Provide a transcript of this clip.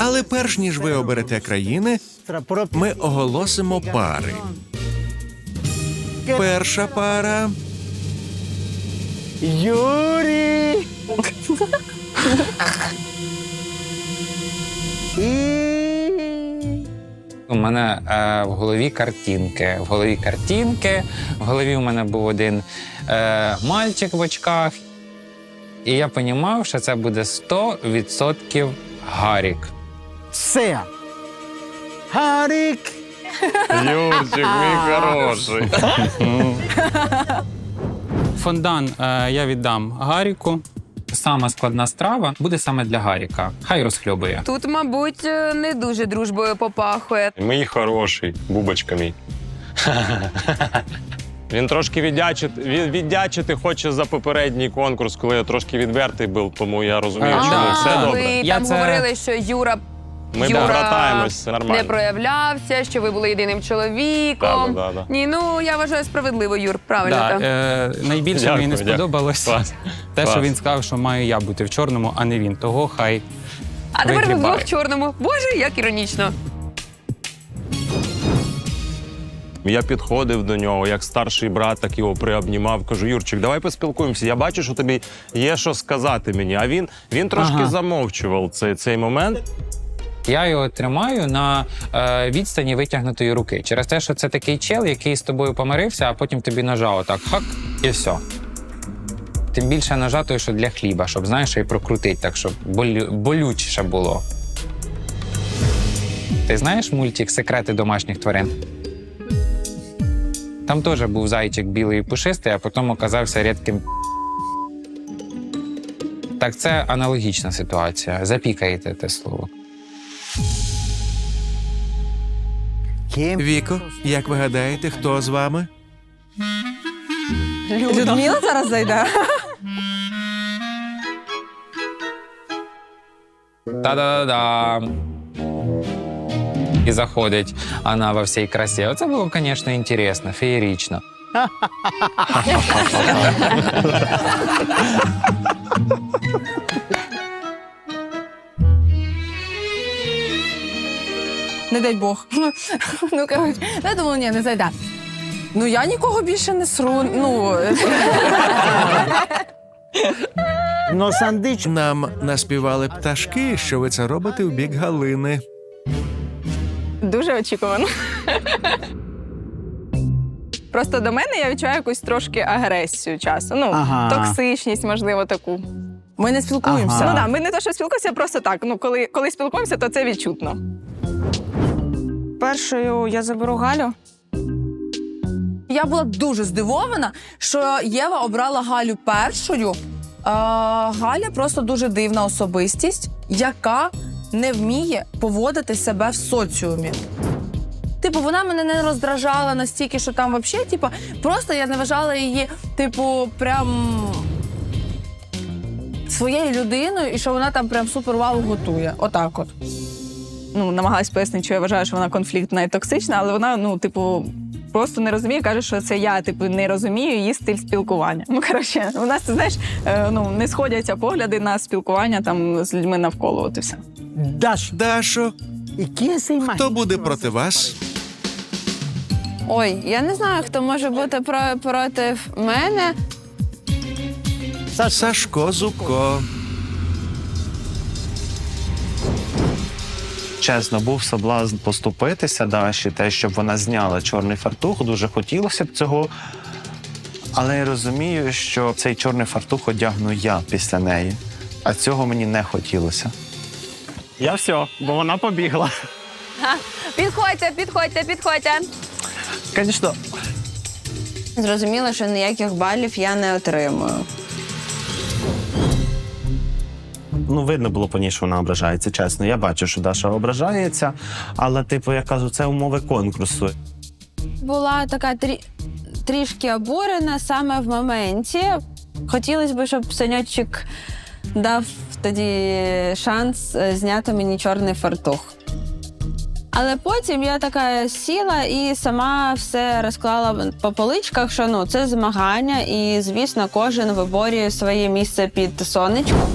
Але перш ніж ви оберете країни, ми оголосимо пари. Перша пара Юрій! У мене е, в голові картинки. В голові картинки. В голові у мене був один е, мальчик в очках. І я розумів, що це буде 100% Гарік. Все. Гарік! Юрчик, мій хороший. Фондан е, я віддам Гаріку. Сама складна страва буде саме для Гаріка. Хай розхльобує. Тут, мабуть, е, не дуже дружбою попахує. Мій хороший, бубочка мій. Він трошки віддячити, від- віддячити хоче за попередній конкурс, коли я трошки відвертий був, тому я розумію, А, все ви добре. Я там це- говорили, що Юра, Ми Юра все не проявлявся, що ви були єдиним чоловіком. Да, да, да. Ні, ну я вважаю справедливо, Юр. Правильно Да, там. е, найбільше Дякую, мені не дякую. сподобалось Клас. те, що він сказав, що маю я бути в чорному, а не він. Того хай. а тепер ви вдвох в чорному. Боже, як іронічно. Я підходив до нього, як старший брат, так його приобнімав. Кажу, Юрчик, давай поспілкуємося. Я бачу, що тобі є що сказати мені. А він, він трошки Ага. замовчував цей, цей момент. Я його тримаю на е, відстані витягнутої руки. Через те, що це такий чел, який з тобою помирився, а потім тобі ножа отак хак, і все. Тим більше ножа той, що для хліба, щоб знаєш, і прокрутить, так щоб болю, болючіше було. Ти знаєш мультик Секрети домашніх тварин? Там теж був зайчик білий і пушистий, а потім оказався рідким. Так це аналогічна ситуація. Запікаєте те слово. Віко, як ви гадаєте, хто з вами? Людмила зараз зайде. Та-да-да. І заходить вона во всій красі. Оце було, звісно, інтересно, феєрично. Не дай Бог. Ну, кажуть, я думала, ні, не зайде. Ну, я нікого більше не сру. Ну, Но сандич Нам наспівали пташки, що ви це робите в бік Галини. Дуже очікувано. Просто до мене я відчуваю якусь трошки агресію часу. Ну, Ага. токсичність, можливо, таку. ми не спілкуємося. Ага. Ну так, ми не те, що спілкуємося, просто так. Ну, коли, коли спілкуємося, то це відчутно. Першою я заберу Галю. Я була дуже здивована, що Єва обрала Галю першою. А, Галя просто дуже дивна особистість, яка не вміє поводити себе в соціумі. Типу, вона мене не роздражала настільки, що там взагалі, типу, просто я не вважала її, типу, прям своєю людиною, і що вона там прям супер вау готує. Отак от. Ну, намагалась пояснити, що я вважаю, що вона конфліктна і токсична, але вона, ну, типу. Просто не розуміє, каже, що це я типу не розумію її стиль спілкування. Ну коротше, у нас ти знаєш, е, ну не сходяться погляди на спілкування там з людьми навколо. От і все. Даш. Дашо, хто буде проти вас? Ой, я не знаю, хто може бути про, проти мене. Сашко Зубко. Чесно, був соблазн поступитися Даші, те, щоб вона зняла чорний фартух. Дуже хотілося б цього. Але я розумію, що цей чорний фартух одягну я після неї. А цього мені не хотілося. Я все, бо вона побігла. Підходьте, підходьте, підходьте. Звісно, Зрозуміло, що ніяких балів я не отримую. ну видно було по ній, що вона ображається. Чесно, я бачу, що Даша ображається, але, типу, я кажу, це умови конкурсу. була така трі... трішки обурена саме в моменті. Хотілося б, щоб Саньочик дав тоді шанс е, зняти мені чорний фартух. Але потім я така сіла і сама все розклала по поличках, що ну це змагання, і звісно, кожен виборює своє місце під сонечком.